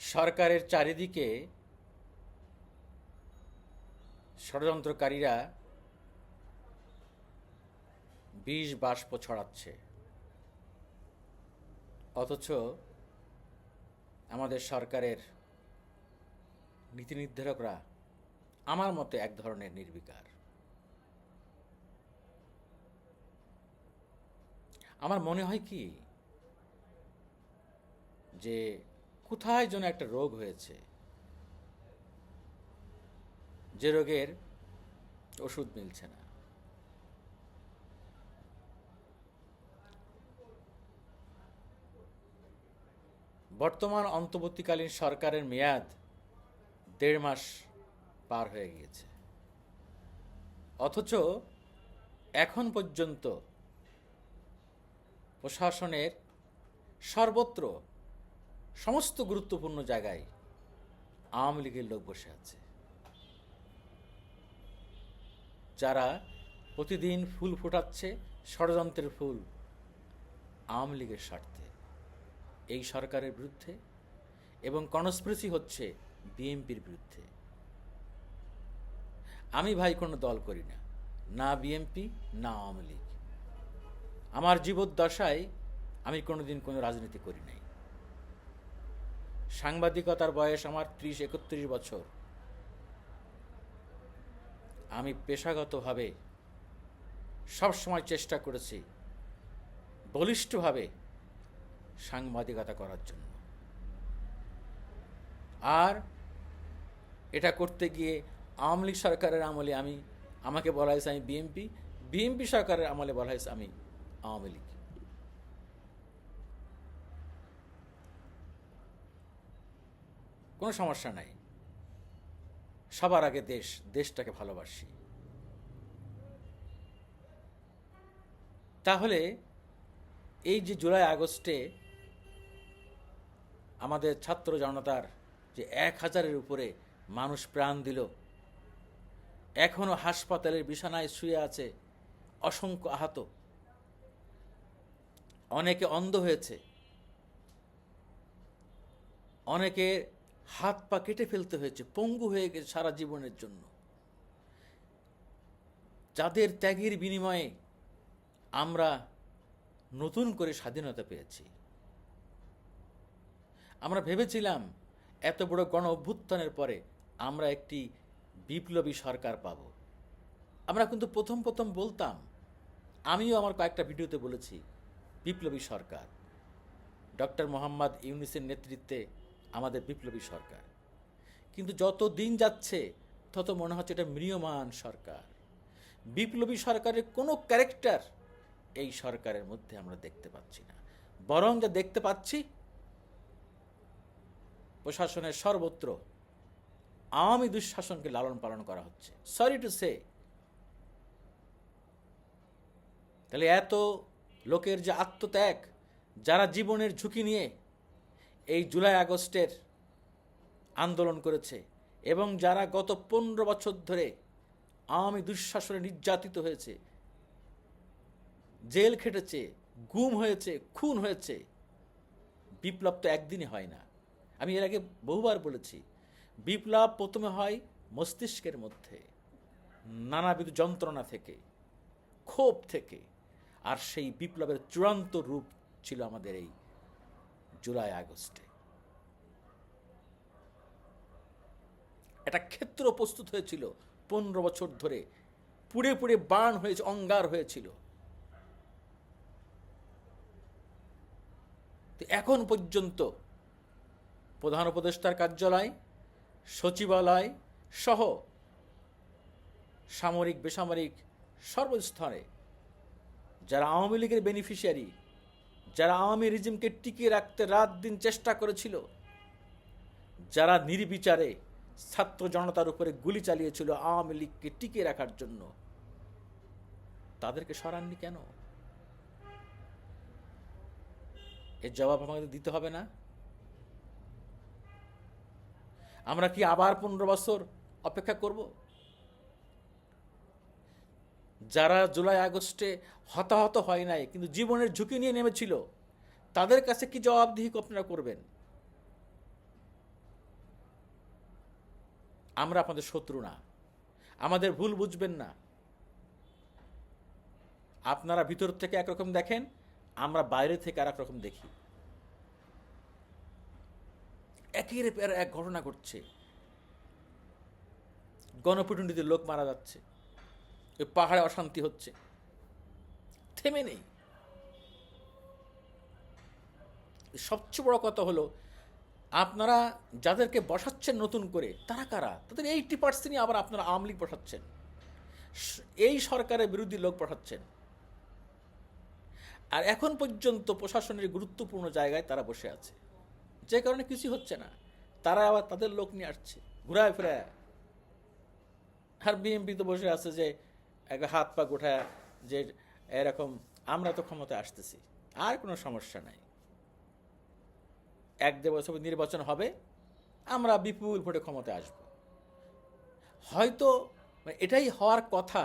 সরকারের চারিদিকে ষড়যন্ত্রকারীরা বিষ বাষ্প ছড়াচ্ছে। অথচ আমাদের সরকারের নীতি নির্ধারকরা আমার মতে এক ধরনের নির্বিকার। আমার মনে হয় কি? যে কোথায় যেন একটা রোগ হয়েছে। যে রোগের ওষুধ মিলছে না। বর্তমান অন্তর্বর্তীকালীন সরকারের মেয়াদ দেড় মাস পার হয়ে গিয়েছে। অথচ এখন পর্যন্ত প্রশাসনের সর্বত্র সমস্ত গুরুত্বপূর্ণ জায়গায় আওয়ামী লীগের লোক বসে আছে। যারা প্রতিদিন ফুল ফোটাচ্ছে, ষড়যন্ত্রের ফুল আওয়ামী লীগের স্বার্থে। এই সরকারের বিরুদ্ধে এবং কনস্পিরেসি হচ্ছে বিএনপির বিরুদ্ধে। আমি ভাই কোনো দল করি না না বিএনপি, না আওয়ামী লীগ। আমার জীবদ্দশায় আমি কোনোদিন কোনো রাজনীতি করি নাই। সাংবাদিকতার বয়স আমার ত্রিশ একত্রিশ বছর। আমি পেশাগতভাবে সবসময় চেষ্টা করেছি বলিষ্ঠভাবে সাংবাদিকতা করার জন্য। আর এটা করতে গিয়ে আওয়ামী লীগ সরকারের আমলে আমি, আমাকে বলা হয়েছে আমি বিএনপি বিএনপি সরকারের আমলে বলা হয়েছে আমি আওয়ামী লীগ। কোনো সমস্যা নাই। সবার আগে দেশ, দেশটাকে ভালোবাসি। তাহলে এই যে জুলাই, আগস্টে আমাদের ছাত্র জনতার যে এক হাজারের উপরে মানুষ প্রাণ দিল এখনও হাসপাতালের বিছানায় শুয়ে আছে অসংখ্য আহত। অনেকে অন্ধ হয়েছে। অনেকে হাত পা কেটে ফেলতে হয়েছে, পঙ্গু হয়ে গেছে সারা জীবনের জন্য। যাদের ত্যাগের বিনিময়ে আমরা নতুন করে স্বাধীনতা পেয়েছি। আমরা ভেবেছিলাম, এত বড় গণ অভ্যুত্থানের পরে আমরা একটি বিপ্লবী সরকার পাব। আমরা কিন্তু প্রথম প্রথম বলতাম, আমিও আমার কয়েকটা ভিডিওতে বলেছি, বিপ্লবী সরকার। ডক্টর মোহাম্মদ ইউনিসের নেতৃত্বে আমাদের বিপ্লবী সরকার। কিন্তু যত দিন যাচ্ছে, তত মনে হচ্ছে এটা ম্রিয়মান সরকার। বিপ্লবী সরকারের কোনো ক্যারেক্টার এই সরকারের মধ্যে আমরা দেখতে পাচ্ছি না। বরং যা দেখতে পাচ্ছি, প্রশাসনের সর্বত্র আওয়ামী দুঃশাসনকে লালন পালন করা হচ্ছে। সরি টু সে তাহলে এত লোকের যে আত্মত্যাগ, যারা জীবনের ঝুঁকি নিয়ে এই জুলাই আগস্টের আন্দোলন করেছে এবং যারা গত পনেরো বছর ধরে আওয়ামী দুঃশাসনে নির্যাতিত হয়েছে, জেল খেটেছে, গুম হয়েছে, খুন হয়েছে, বিপ্লব তো একদিনে হয় না। আমি এর আগে বহুবার বলেছি, বিপ্লব প্রথমে হয় মস্তিষ্কের মধ্যে, নানাবিধ যন্ত্রণা থেকে, ক্ষোভ থেকে, আর সেই বিপ্লবের চূড়ান্ত রূপ ছিল আমাদের এই জুলাই, আগস্টে। একটা ক্ষেত্র প্রস্তুত হয়েছিল পনেরো বছর ধরে। পুড়ে পুড়ে বান হয়েছে, অঙ্গার হয়েছিল। তো এখন পর্যন্ত প্রধান উপদেষ্টার কার্যালয়, সচিবালয় সহ সামরিক, বেসামরিক সর্বস্তরে যারা আওয়ামী লীগের বেনিফিশিয়ারি যারা আওয়ামী রিজিমকে টিকিয়ে রাখতে রাত দিন চেষ্টা করেছিল, যারা নির্বিচারে ছাত্র জনতার উপরে গুলি চালিয়েছিল আওয়ামী লীগকে টিকিয়ে রাখার জন্য, তাদেরকে সরাননি কেন? এর জবাব আমাদের দিতে হবে না। আমরা কি আবার পনেরো বছর অপেক্ষা করব? যারা জুলাই, আগস্টে হতাহত হয় নাই, কিন্তু জীবনের ঝুঁকি নিয়ে নেমেছিল, তাদের কাছে কি জবাবদিহি আপনারা করবেন? আমরা আপনাদের শত্রু না। আমাদের ভুল বুঝবেন না। আপনারা ভিতর থেকে একরকম দেখেন, আমরা বাইরে থেকে আর রকম দেখি। একের পর এক ঘটনা ঘটছে। গণপ্রতিনিধিদের লোক মারা যাচ্ছে। ওই পাহাড়ে অশান্তি হচ্ছে। থেমে নেই। সবচেয়ে বড় কথা হলো, আপনারা যাদেরকে বসাচ্ছেন নতুন করে, তারা কারা? তাদের এইটি পার্সেন্টই আবার আপনারা আওয়ামী লীগ বসাচ্ছেন। এই সরকারের বিরোধী লোক বসাচ্ছেন। আর এখন পর্যন্ত প্রশাসনের গুরুত্বপূর্ণ জায়গায় তারা বসে আছে। যে কারণে কিছু হচ্ছে না। তারা আবার তাদের লোক নিয়ে আসছে। ঘুরায় ফেরায়। আর বিএমপি তো বসে আছে যে এক হাত পা গোঠায় যে এরকম, আমরা তো ক্ষমতায় আসতেছি, আর কোনো সমস্যা নাই। এক দেড় বছর নির্বাচন হবে, আমরা বিপুল ভোটে ক্ষমতায় আসব। হয়তো এটাই হওয়ার কথা,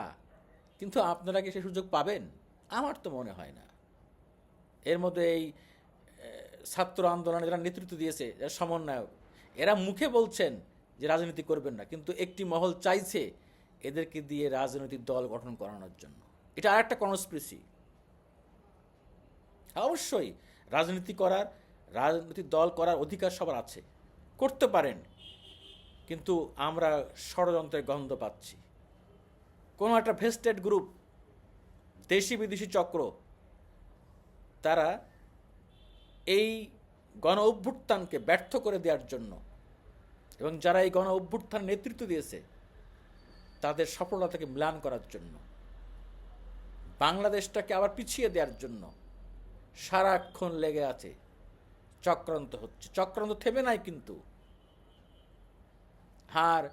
কিন্তু আপনারা কি সে সুযোগ পাবেন? আমার তো মনে হয় না। এর মধ্যে এই ছাত্র আন্দোলনে যারা নেতৃত্ব দিয়েছে, যারা সমন্বয়ক, এরা মুখে বলছেন যে রাজনীতি করবেন না, কিন্তু একটি মহল চাইছে এদেরকে দিয়ে রাজনৈতিক দল গঠন করানোর জন্য। এটা আর একটা কনস্পিরেসি অবশ্যই রাজনীতি করার, রাজনৈতিক দল করার অধিকার সবার আছে। করতে পারেন, কিন্তু আমরা ষড়যন্ত্রের গন্ধ পাচ্ছি। কোনো একটা ভেস্টেড গ্রুপ দেশি বিদেশি চক্র, তারা এই গণ অভ্যুত্থানকে ব্যর্থ করে দেওয়ার জন্য এবং যারা এই গণ অভ্যুত্থান নেতৃত্ব দিয়েছে তাদের সফলতাকে ম্লান করার জন্য। বাংলাদেশটাকে আবার পিছিয়ে দেওয়ার জন্য সারাক্ষণ লেগে আছে, চক্রান্ত হচ্ছে। চক্রান্ত থেমে নাই কিন্তু। আর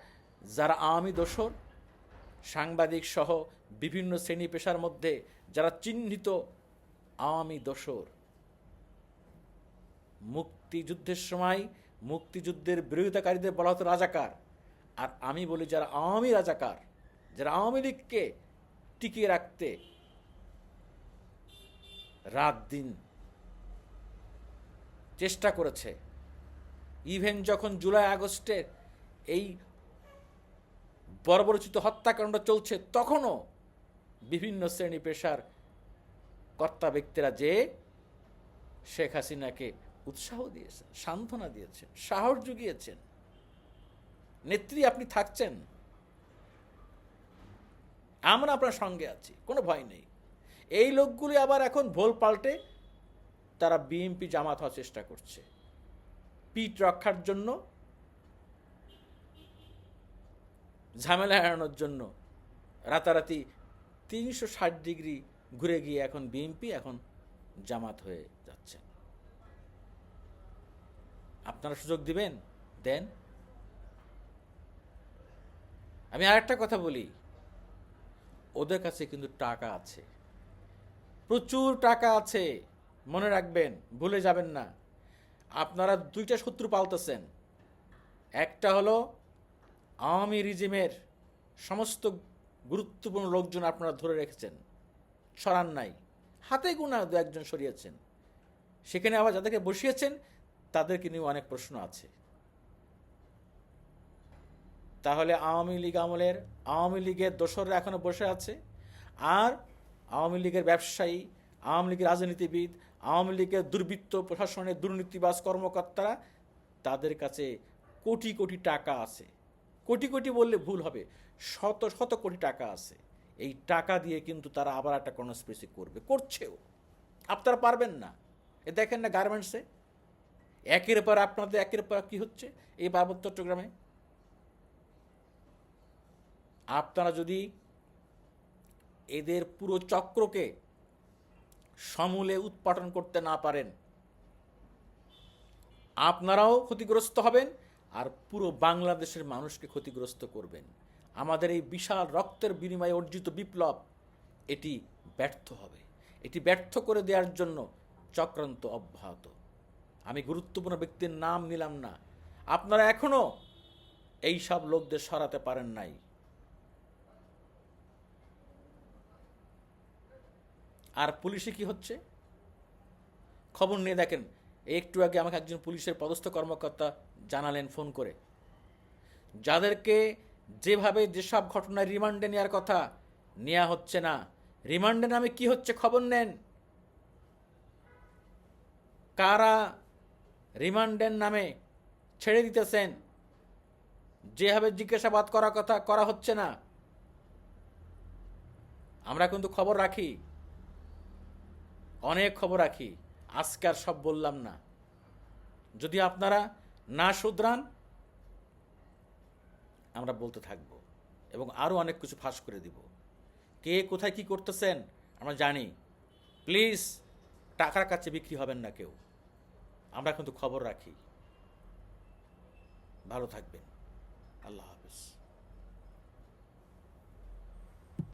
যারা আওয়ামী দোসর সাংবাদিক সহ বিভিন্ন শ্রেণি পেশার মধ্যে যারা চিহ্নিত আওয়ামী দোসর মুক্তিযুদ্ধের সময় মুক্তিযুদ্ধের বিরোধিতাকারীদের বলা হতো রাজাকার। আর আমি বলি যারা আওয়ামী রাজাকার, যারা আওয়ামী লীগকে টিকিয়ে রাখতে রাত দিন চেষ্টা করেছে ইভেন যখন জুলাই আগস্টের এই বর্বরচিত হত্যাকাণ্ড চলছে, তখনও বিভিন্ন শ্রেণি পেশার কর্তা ব্যক্তিরা যে শেখ হাসিনাকে উৎসাহ দিয়েছেন, সান্ত্বনা দিয়েছেন, সাহস জুগিয়েছেন নেত্রী আপনি থাকছেন। আমরা আপনার সঙ্গে আছি, কোনো ভয় নেই। এই লোকগুলি আবার এখন ভোল পাল্টে তারা বিএনপি জামাত হওয়ার চেষ্টা করছে। পিট রক্ষার জন্য, ঝামেলা এড়ানোর জন্য। রাতারাতি তিনশো ষাট ডিগ্রি ঘুরে গিয়ে এখন বিএনপি এখন জামাত হয়ে যাচ্ছে। আপনারা সুযোগ দিবেন? দেন। আমি আরেকটা কথা বলি। ওদের কাছে কিন্তু টাকা আছে। প্রচুর টাকা আছে। মনে রাখবেন, ভুলে যাবেন না। আপনারা দুইটা শত্রু পালতেছেন। একটা হলো আওয়ামী রিজিমের সমস্ত গুরুত্বপূর্ণ লোকজন আপনারা ধরে রেখেছেন। সরান নাই। হাতে গুণা দু একজন সরিয়েছেন। সেখানে আবার যাদেরকে বসিয়েছেন, তাদেরকে নিয়েও অনেক প্রশ্ন আছে। তাহলে আওয়ামী লীগ আমলের, আওয়ামী লীগের দোসররা এখনও বসে আছে। আর আওয়ামী লীগের ব্যবসায়ী, আওয়ামী লীগের রাজনীতিবিদ, আওয়ামী লীগের দুর্বৃত্ত প্রশাসনের দুর্নীতিবাজ কর্মকর্তারা, তাদের কাছে কোটি কোটি টাকা আছে। কোটি কোটি বললে ভুল হবে। শত শত কোটি টাকা আছে। এই টাকা দিয়ে কিন্তু তারা আবার একটা কনস্পিরেসি করবে। করছেও। আপনারা পারবেন না। এ দেখেন না গার্মেন্টসে একের পর আপনাদের, একের পর কি হচ্ছে? এই পার্বত্য চট্টগ্রামে আপনারা যদি এদের পুরো চক্রকে সমূলে উৎপাদন করতে না পারেন, আপনারাও ক্ষতিগ্রস্ত হবেন আর পুরো বাংলাদেশের মানুষকে ক্ষতিগ্রস্ত করবেন। আমাদের এই বিশাল রক্তের বিনিময়ে অর্জিত বিপ্লব, এটি ব্যর্থ হবে। এটি ব্যর্থ করে দেওয়ার জন্য চক্রান্ত অব্যাহত। আমি গুরুত্বপূর্ণ ব্যক্তির নাম নিলাম না। আপনারা এখনও এই সব লোকদের সরাতে পারেন নাই। আর পুলিশে কি হচ্ছে? খবর নিয়ে দেখেন, একটু আগে আমাকে একজন পুলিশের পদস্থ কর্মকর্তা জানালেন ফোন করে। যাদেরকে যেভাবে যেসব ঘটনায় রিমান্ডে নেওয়ার কথা, নেওয়া হচ্ছে না। রিমান্ডে নামে কি হচ্ছে খবর নেন? কারা রিমান্ডের নামে ছেড়ে দিতেছেন? যেভাবে জিজ্ঞাসাবাদ করার কথা, করা হচ্ছে না। আমরা কিন্তু খবর রাখি। অনেক খবর রাখি, আজকে আর সব বললাম না। যদি আপনারা না শুধরান, আমরা বলতে থাকব এবং আরও অনেক কিছু ফাঁস করে দিব। কে কোথায় কি করতেছেন, আমরা জানি। প্লিজ, টাকার কাছে বিক্রি হবেন না কেউ। আমরা কিন্তু খবর রাখি। ভালো থাকবেন। আল্লাহ হাফিজ।